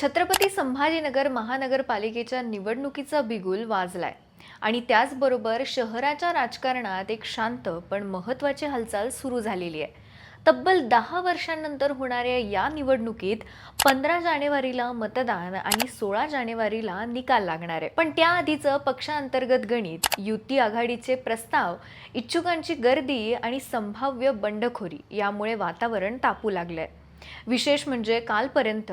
छत्रपती संभाजीनगर महानगरपालिकेच्या निवडणुकीचा बिगुल वाजलाय. आणि त्याचबरोबर शहराच्या राजकारणात एक शांत पण महत्त्वाची हालचाल सुरू झालेली आहे. तब्बल दहा वर्षांनंतर होणाऱ्या या निवडणुकीत पंधरा जानेवारीला मतदान आणि सोळा जानेवारीला निकाल लागणार आहे. पण त्याआधीचं पक्षांतर्गत गणित युती आघाडीचे प्रस्ताव इच्छुकांची गर्दी आणि संभाव्य बंडखोरी यामुळे वातावरण तापू लागलंय. विशेष म्हणजे कालपर्यंत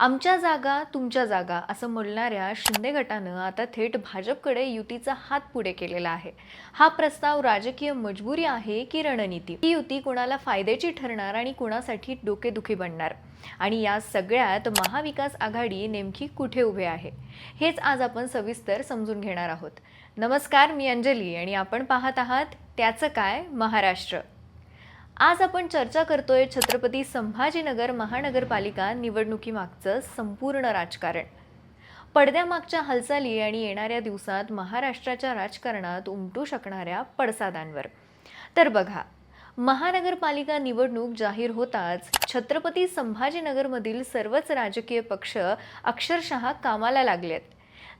आमच्या जागा तुमच्या जागा असं म्हणणाऱ्या शिंदे गटानं आता थेट भाजपकडे युतीचा हात पुढे केलेला आहे. हा प्रस्ताव राजकीय मजबुरी आहे की रणनीती? ही युती कुणाला फायद्याची ठरणार आणि कुणासाठी डोकेदुखी बनणार? आणि या सगळ्यात महाविकास आघाडी नेमकी कुठे उभे आहे? हेच आज आपण सविस्तर समजून घेणार आहोत. नमस्कार मी अंजली आणि आपण पाहत आहात त्याचं काय महाराष्ट्र. आज आपण चर्चा करतोय छत्रपती संभाजीनगर महानगरपालिका निवडणुकीमागचं संपूर्ण राजकारण. पडद्यामागच्या हालचाली आणि येणाऱ्या दिवसात महाराष्ट्राच्या राजकारणात उमटू शकणाऱ्या पडसादांवर. तर बघा महानगरपालिका निवडणूक जाहीर होताच छत्रपती संभाजीनगरमधील सर्वच राजकीय पक्ष अक्षरशः कामाला लागलेत.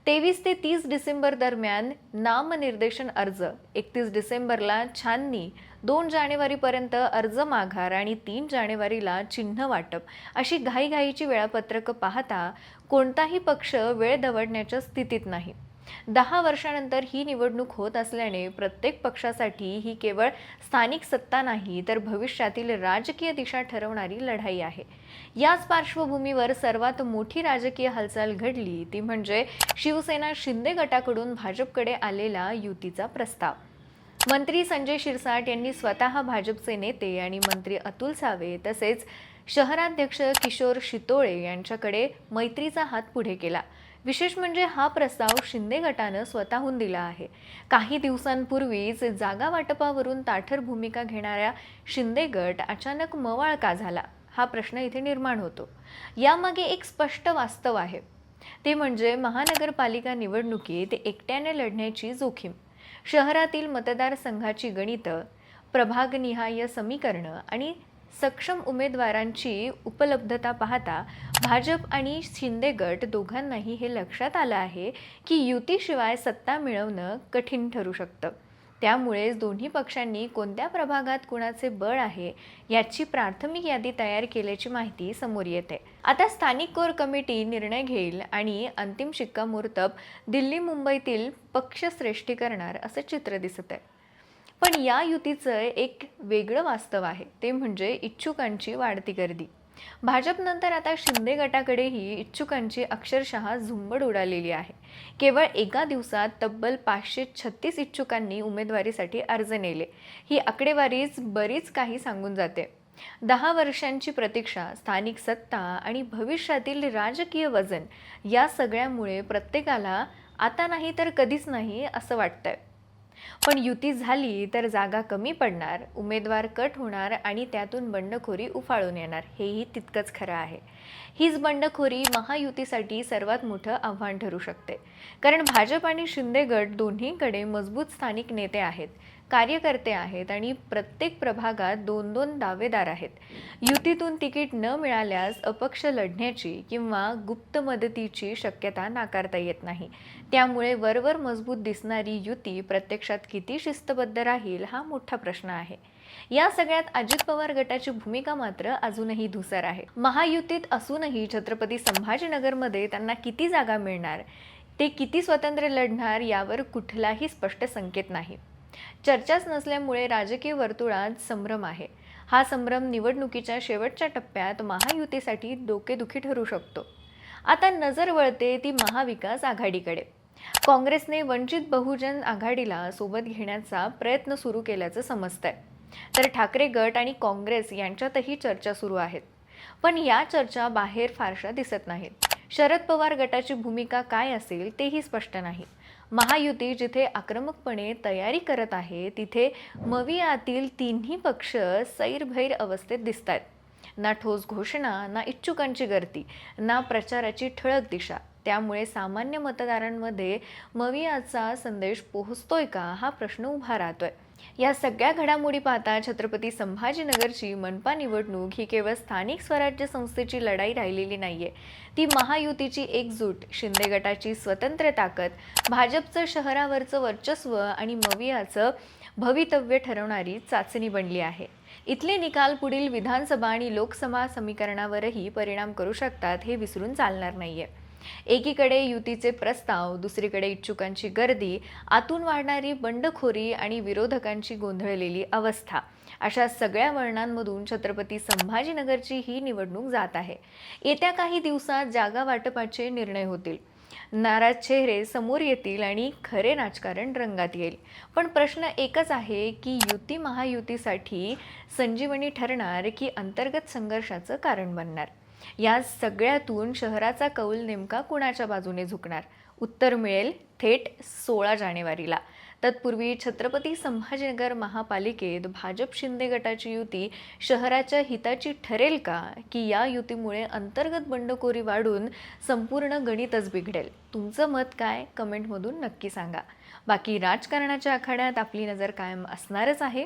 तेवीस ते तीस डिसेंबर दरम्यान नामनिर्देशन अर्ज. एकतीस डिसेंबरला छाननी दोन जानेवारीपर्यंत अर्ज माघार आणि तीन जानेवारीला चिन्ह वाटप. अशी घाईघाईची वेळापत्रकं पाहता कोणताही पक्ष वेळ दवडण्याच्या स्थितीत नाही. दहा वर्षानंतर ही निवडणूक होत असल्याने प्रत्येक पक्षासाठी ही केवळ स्थानिक सत्ता नाही तर भविष्यातील राजकीय दिशा ठरवणारी लढाई आहे. याच पार्श्वभूमीवर सर्वात मोठी राजकीय हालचाल घडली ती म्हणजे शिवसेना शिंदे गटाकडून भाजपकडे आलेला युतीचा प्रस्ताव. मंत्री संजय शिरसाट यांनी स्वतः भाजपचे नेते आणि मंत्री अतुल सावे तसेच शहराध्यक्ष किशोर शितोळे यांच्याकडे मैत्रीचा हात पुढे केला. विशेष म्हणजे हा प्रस्ताव शिंदे गटानं स्वतःहून दिला आहे. काही दिवसांपूर्वीच जागा वाटपावरून ताठर भूमिका घेणाऱ्या शिंदे गट अचानक मवाळ का झाला हा प्रश्न इथे निर्माण होतो. यामागे एक स्पष्ट वास्तव आहे. ते म्हणजे महानगरपालिका निवडणुकीत एकट्याने लढण्याची जोखीम. शहरातील मतदारसंघाची गणितं प्रभागनिहाय समीकरणं आणि सक्षम उमेदवारांची उपलब्धता पाहता भाजप आणि शिंदे गट दोघांनाही हे लक्षात आलं आहे की युतीशिवाय सत्ता मिळवणं कठीण ठरू शकतं. त्यामुळेच दोन्ही पक्षांनी कोणत्या प्रभागात कुणाचे बळ आहे याची प्राथमिक यादी तयार केल्याची माहिती समोर येते. आता स्थानिक कोर कमिटी निर्णय घेईल आणि अंतिम शिक्कामोर्तब दिल्ली मुंबईतील पक्षश्रेष्ठी करणार असं चित्र दिसत आहे पण या युतीचं एक वेगळं वास्तव आहे. ते म्हणजे इच्छुकांची वाढती गर्दी. भाजपनंतर आता शिंदे गटाकडेही इच्छुकांची अक्षरशः झुंबड उडालेली आहे. केवळ एका दिवसात तब्बल पाचशे छत्तीस इच्छुकांनी उमेदवारीसाठी अर्ज नेले. ही आकडेवारीच बरीच काही सांगून जाते. दहा वर्षांची प्रतीक्षा स्थानिक सत्ता आणि भविष्यातील राजकीय वजन या सगळ्यामुळे प्रत्येकाला आता नाही तर कधीच नाही असं वाटतंय. पण युती झाली तर जागा कमी पडणार उमेदवार कट होणार आणि त्यातून बंडखोरी उफाळून येणार हेही तितकंच खरं आहे. हीच बंडखोरी महायुतीसाठी सर्वात मोठं आव्हान ठरू शकते. कारण भाजप आणि शिंदे गट दोन्हीकडे मजबूत स्थानिक नेते आहेत. कार्यकर्ते आहेत आणि प्रत्येक प्रभागात दोन दोन दावेदार आहेत. युतीतून तिकीट न मिळाल्यास अपक्ष लढण्याची किंवा गुप्त मदतीची शक्यता नाकारता येत नाही. त्यामुळे वरवर मजबूत दिसणारी युती प्रत्यक्षात किती शिस्तबद्ध राहील हा मोठा प्रश्न आहे. या सगळ्यात अजित पवार गटाची भूमिका मात्र अजूनही धुसर आहे. महायुतीत असूनही छत्रपती संभाजीनगरमध्ये त्यांना किती जागा मिळणार ते किती स्वतंत्र लढणार यावर कुठलाही स्पष्ट संकेत नाही. चर्चाच नसल्यामुळे राजकीय वर्तुळात संभ्रम आहे. हा संभ्रम निवडणुकीच्या शेवटच्या टप्प्यात महायुतीसाठी डोकेदुखी ठरू शकतो. आता नजर वळते ती महाविकास आघाडीकडे. काँग्रेसने वंचित बहुजन आघाडीला सोबत घेण्याचा प्रयत्न सुरू केल्याचं समजतंय. तर ठाकरे गट आणि काँग्रेस यांच्यातही चर्चा सुरू आहेत. पण या चर्चा बाहेर फारशा दिसत नाहीत. शरद पवार गटाची भूमिका काय असेल तेही स्पष्ट नाही. महायुती जिथे आक्रमकपणे तयारी करत आहे तिथे मवियातील तिन्ही पक्ष सैरभैर अवस्थेत दिसत आहेत ना ठोस घोषणा ना इच्छुकांची गर्दी ना प्रचाराची ठळक दिशा. त्यामुळे सामान्य मतदारांमध्ये मवियाचा संदेश पोहोचतोय का हा प्रश्न उभा राहतोय. या सगळ्या घडामोडी पाहता छत्रपती संभाजीनगरची मनपा निवडणूक ही केवळ स्थानिक स्वराज्य संस्थेची लढाई राहिलेली नाहीये. ती महायुतीची एकजूट शिंदे गटाची स्वतंत्र ताकद भाजपचं शहरावरचं वर्चस्व आणि मवियाचं भवितव्य ठरवणारी चाचणी बनली आहे. इथले निकाल पुढील विधानसभा आणि लोकसभा समीकरणावरही परिणाम करू शकतात हे विसरून चालणार नाहीये. एकीकडे युतीचे प्रस्ताव दुसरीकडे इच्छुकांची गर्दी आतून वाढणारी बंडखोरी आणि विरोधकांची गोंधळलेली अवस्था. अशा सगळ्या वळणांमधून छत्रपती संभाजीनगरची ही निवडणूक जात आहे. येत्या काही दिवसात जागा वाटपाचे निर्णय होतील. नाराज चेहरे समोर येतील आणि खरे राजकारण रंगात येईल. पण प्रश्न एकच आहे की युती महायुतीसाठी संजीवनी ठरणार की अंतर्गत संघर्षाचं कारण बनणार? या सगळ्यातून शहराचा कौल नेमका कुणाच्या बाजूने झुकणार? उत्तर मिळेल थेट सोळा जानेवारीला. तत्पूर्वी छत्रपती संभाजीनगर महापालिकेत भाजप शिंदे गटाची युती शहराच्या हिताची ठरेल का? की या युतीमुळे अंतर्गत बंडखोरी वाढून संपूर्ण गणितच बिघडेल? तुमचं मत काय? कमेंटमधून नक्की सांगा. बाकी राजकारणाच्या आखाड्यात आपली नजर कायम असणारच आहे.